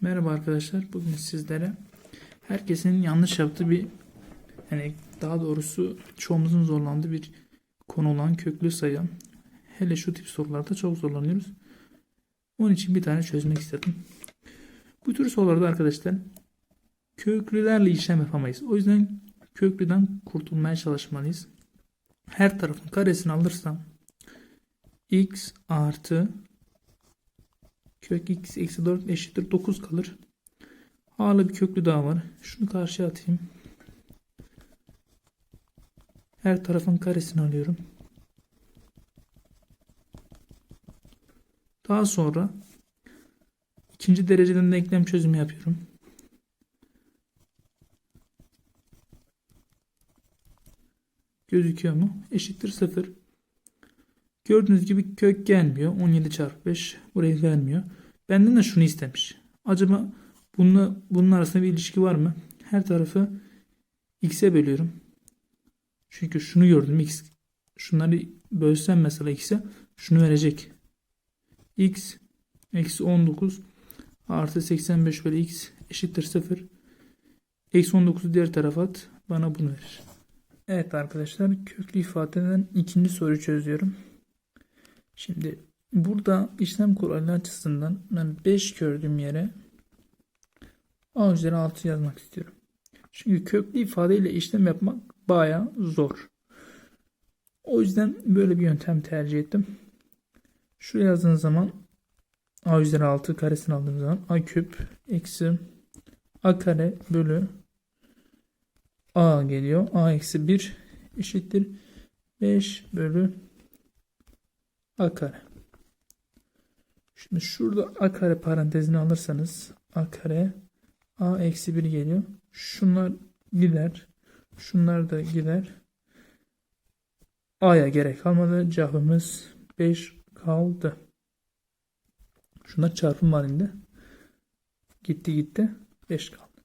Merhaba arkadaşlar. Bugün sizlere herkesin yanlış yaptığı bir yani daha doğrusu çoğumuzun zorlandığı bir konu olan köklü sayı. Hele şu tip sorularda çok zorlanıyoruz. Onun için bir tane çözmek istedim. Bu tür sorularda arkadaşlar köklülerle işlem yapamayız. O yüzden köklüden kurtulmaya çalışmalıyız. Her tarafın karesini alırsam x artı Kök x eksi 4 eşittir 9 kalır. Hala bir köklü daha var. Şunu karşıya atayım. Her tarafın karesini alıyorum. Daha sonra ikinci dereceden de denklem çözümü yapıyorum. Gözüküyor mu? Eşittir 0. Gördüğünüz gibi kök gelmiyor. 17 çarpı 5 burayı vermiyor. Benden de şunu istemiş. Acaba bununla, bunun arasında bir ilişki var mı? Her tarafı x'e bölüyorum. Çünkü şunu gördüm. x şunları bölsem mesela x'e şunu verecek. x eksi 19 artı 85 bölü x eşittir 0. Eksi 19'u diğer tarafa at. Bana bunu verir. Evet arkadaşlar köklü ifadeden ikinci soruyu çözüyorum. Şimdi burada işlem kolaylığı açısından ben 5 gördüğüm yere a üzeri 6 yazmak istiyorum. Çünkü köklü ifadeyle işlem yapmak baya zor. O yüzden böyle bir yöntem tercih ettim. Şuraya yazdığınız zaman a üzeri 6 karesini aldığınız zaman a küp eksi a kare bölü a geliyor. a eksi 1 eşittir 5 bölü a kare. Şimdi şurada a kare parantezini alırsanız a kare a eksi 1 geliyor. Şunlar gider. Şunlar da gider. A'ya gerek kalmadı. Cevabımız 5 kaldı. Şunlar çarpım halinde. Gitti gitti. 5 kaldı.